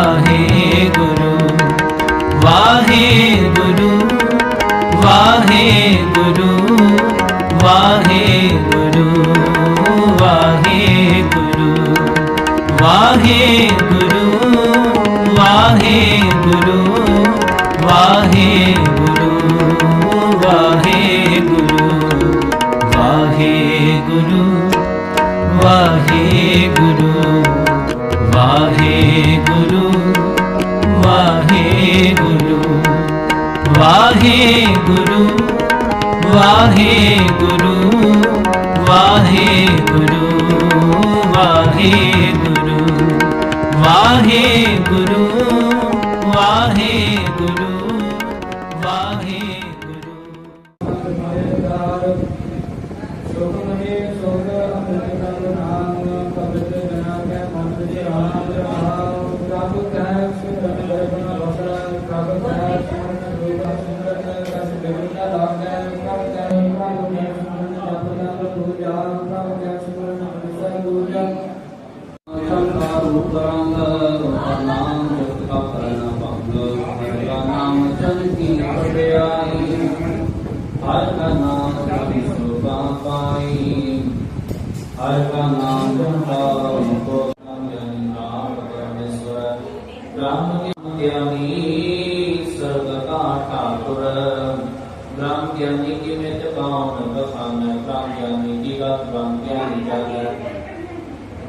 아, ਵਾਹਿਗੁਰੂ ਵਾਹਿਗੁਰੂ ਵਾਹਿਗੁਰੂ ਵਾਹਿਗੁਰੂ ਵਾਹਿਗੁਰੂ ਵਾਹਿਗੁਰੂ ਵਾਹਿਗੁਰੂ ਹਰ ਕਾ ਨਾਮ ਕਰੀ ਸੁਭਾ ਪਾਈ ਹਰ ਕਾ ਨਾਮ ਜਪਾ ਕੋ ਨਾਮ ਨਾਮ ਪਰਮੇਸ਼ਵਰ ਬ੍ਰਹਮ ਗਿਆਨੀ ਸਰਬ ਕਾ ਠਾਕੁਰ ਬ੍ਰਹਮ ਗਿਆਨੀ ਕੀ ਮਿਤ ਪਾਉਨ ਬਖਾਨ ਬ੍ਰਹਮ ਗਿਆਨੀ ਕੀ ਗਤ ਬ੍ਰਹਮ ਗਿਆਨੀ ਜਾਗੈ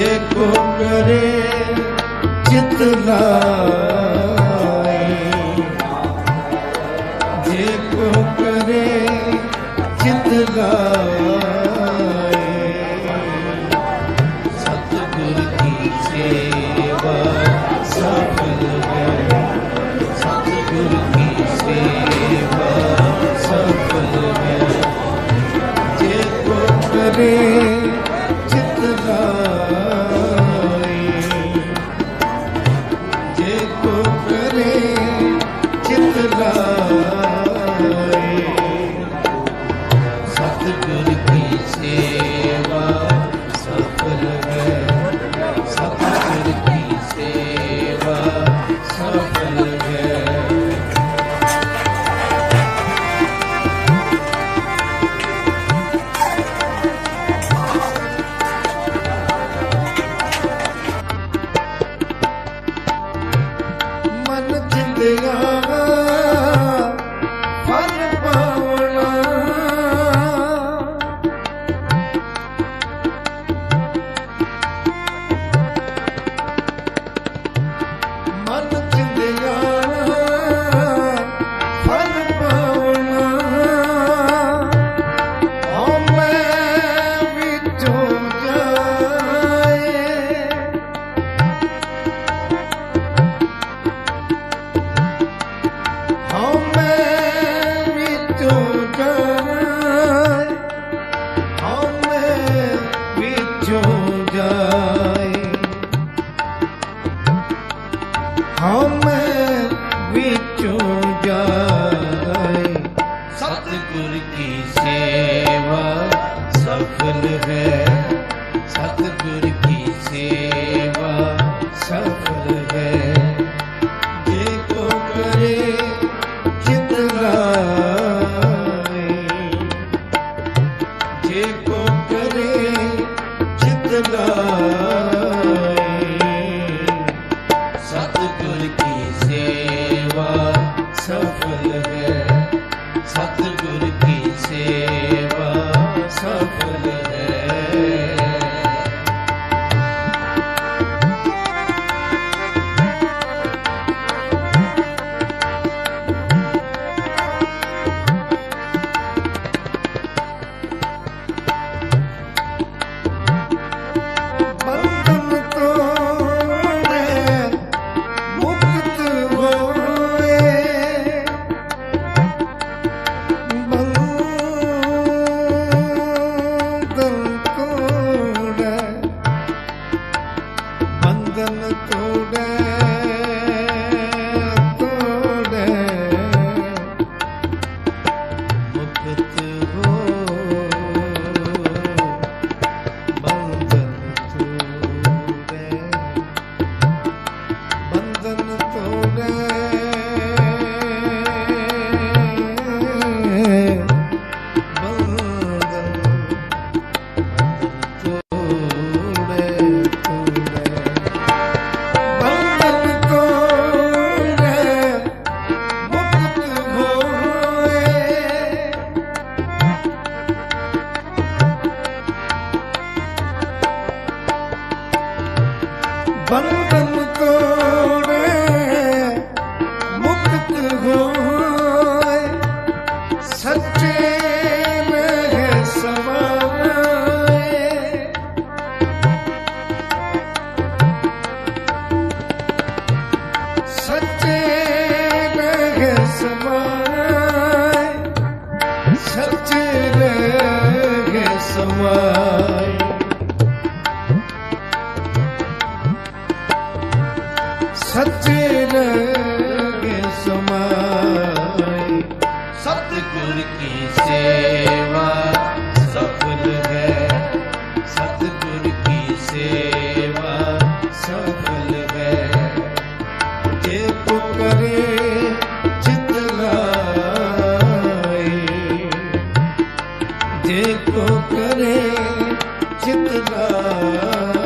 ਦੇਖੋ ਕਰੇ ਚਿਤ ਲਾਏ। ਦੇਖੋ ਕਰੇ ਚਿਤ ਲਾਏ। जो जाए। हम बिचो जाए। सतगुर की सेवा सफल है। सतगुर की सेवा ਸਤਿਗੁਰ ਕੀ ਸੇਵਾ ਸਫਲ ਹੈ ਸਤਿਗੁਰ ਸਫਲ ਹੈ ਜੇ ਪੁਕਰੇ ਚਿਤ ਲਾਏ ਜੇ ਪੁਕਰੇ ਚਿਤ ਲਾਏ